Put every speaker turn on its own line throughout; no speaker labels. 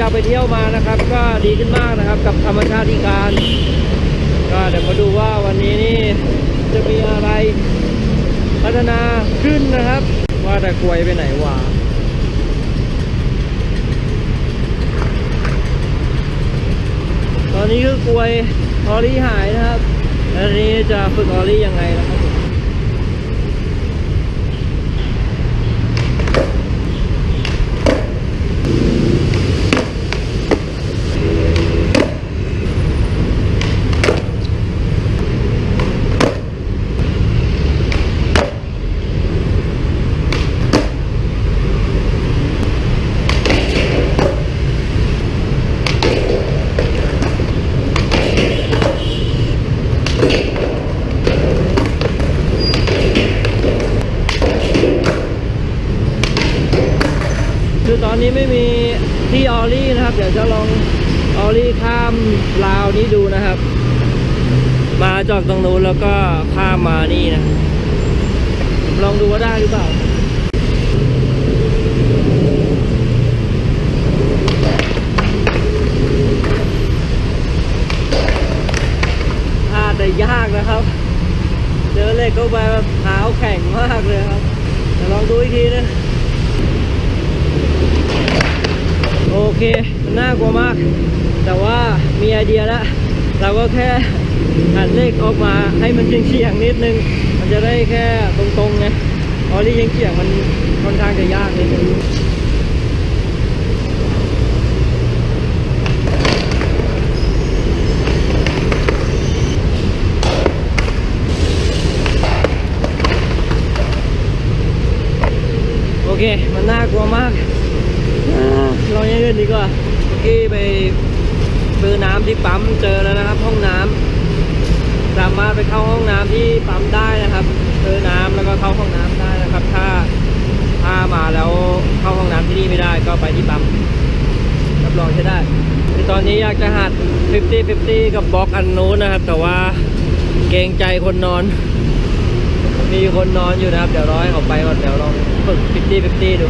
จากไปเที่ยวมานะครับ ก็ดีขึ้นมากนะครับ กับธรรมชาติที่การ ก็เดี๋ยวมาดูว่าวันนี้นี่จะมีอะไรพัฒนาขึ้นนะครับ ว่าแต่กลวยไปไหนวะตอนนี้คือกลวยออรี่หายนะครับแล้วนี้จะฝึกออรี่ยังไงนะครับผมคือตอนนี้ไม่มีที่ ออรี่นะครับ เดี๋ยวจะลองออรี่ข้ามราวนี้ดูนะครับ มาจอกตรงนู้นแล้วก็ข้ามมานี่นะ ลองดูว่าได้หรือเปล่าอาจจะยากนะครับ เจอเหล็กเข้าไปแบบเท้าแข็งมากเลยครับเดี๋ยวลองดูอีกทีนะ โอ เคมันน่ากลัวมาก แต่ว่ามีไอเดียแล้วเราก็แค่หันเลขออกมาให้มันเฉียงๆนิดนึง มันจะได้แค่ตรงๆไงออลี่เฉียงๆมันค่อนข้างจะยากนิดนึง โอเค มันน่ากลัวมากอ่า ล่นดีกว่าเมื่อกี้ไปซื้อน้ำที่ปั๊มเจอแล้วนะครับ ห้องน้ำสามารถไปเข้าห้องน้ำที่ปั๊มได้นะครับซื้อน้ำแล้วก็เข้าห้องน้ำได้นะครับ ถ้าถ้ามาแล้วเข้าห้องน้ำที่นี่ไม่ได้ก็ไปที่ปั๊มรับรองใช้ได้คือตอนนี้อยากจะหัด 50-50 กับบล็อกอันนู้นนะครับ แต่ว่าเกรงใจคนนอน มีคนนอนอยู่นะครับ เดี๋ยวร้อให้เขาไปก่อนเดี๋ยวลองฝึกฟิฟตี้ฟิฟตี้ดู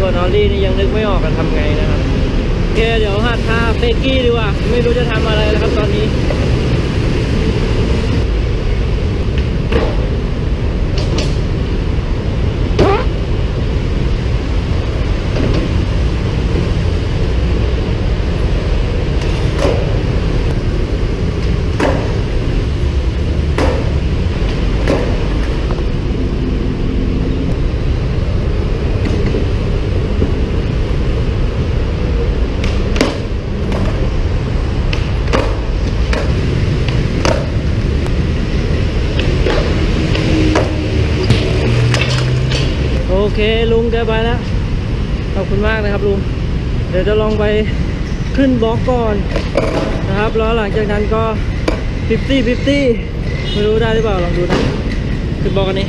ตัวนอรี่นี่ยังนึกไม่ออกกันทำไงนะครับโอเคเดี๋ยวหัดท่าเฟกกี้ดีกว่า ไม่รู้จะทำอะไรแล้วครับตอนนี้ เคลุงแกไปแล้ว ขอบคุณมากนะครับลุง เดี๋ยวจะลองไปขึ้นบล็อกก่อนนะครับแล้วหลังจากนั้นก็ 50 50 ไม่รู้ได้หรือเปล่าลองดูนะขึ้นบล็อกกันนี้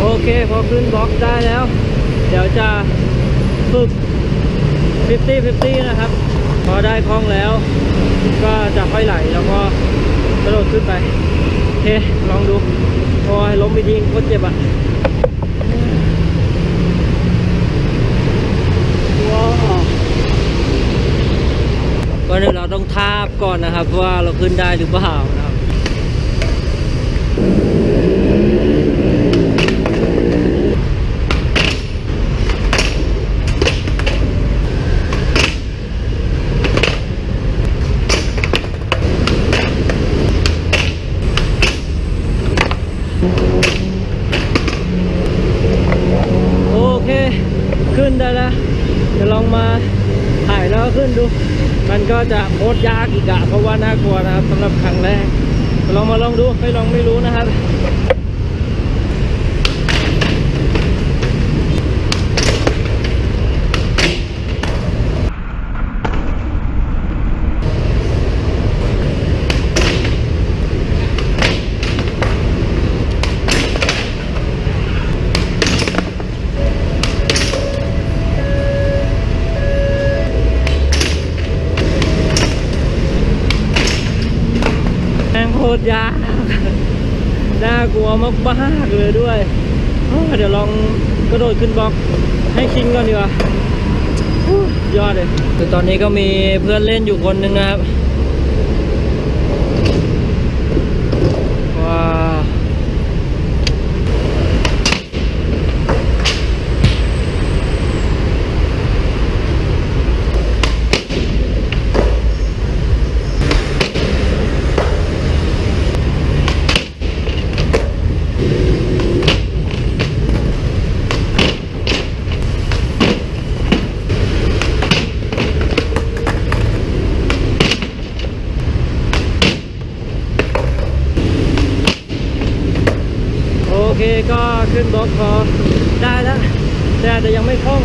โอเค พอขึ้นบล็อกได้แล้ว เดี๋ยวจะฝึก 50 50 นะครับ พอได้คล่องแล้ว ก็จะค่อยไหลแล้วก็กระโดดขึ้นไปโอเคลองดูโอ้ล้มไปทิ้งโคตรเจ็บอะว้าวก็เดี๋ยวเราต้องทาบก่อนนะครับ ว่าเราขึ้นได้หรือเปล่านะครับ โได้แล้วจะลองมาถ่ายแล้วก็ขึ้นดู มันก็ จะโคตรยากอีกอะเพราะว่าน่ากลัวนะครับสำหรับครั้งแรกลองมาลองดูไม่ลองไม่รู้นะครับ ตรยาก น่ากลัวมากๆเลยด้วยเดี๋ยวลองกระโดดขึ้นบล็อกให้ชินก่อนดีกว่ายอดเลยคือตอนนี้ก็มีเพื่อนเล่นอยู่คนหนึ่งนะครับ ว้าวโอ เคก็ขึ้นบล็อกพอได้แล้ว แต่อาจจะยังไม่คล่อง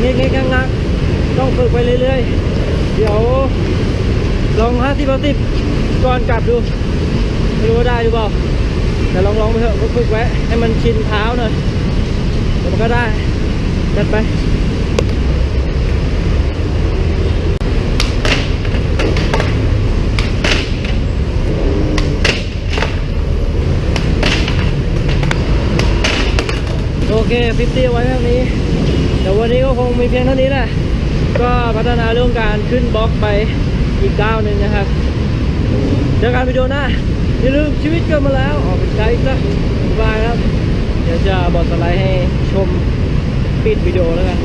เงี้ยๆงักต้องฝึกไปเรื่อยๆ เดี๋ยวลองห้าสิบสิบก่อนกลับดู ไม่รู้ว่าได้หรือเปล่า แต่ลองลองไปเถอะฝึกไว้ให้มันชินเท้าหน่อยเดี๋ยมันก็ได้จัดไป เคฟิฟตี้ไว้เท่านี้เดี๋ยววันนี้ก็คงมีเพียงเท่านี้แหละก็พัฒนาเรื่องการขึ้นบล็อกไปอีกก้าวหนึ่งนะครับเจอกันวิดีโอหน้าอย่าลืมชีวิตเกิดมาแล้วออกเป็นไกด์ซะบายครับ เดี๋ยวจะบอกสไลด์ให้ชมปิดวิดีโอแล้วกัน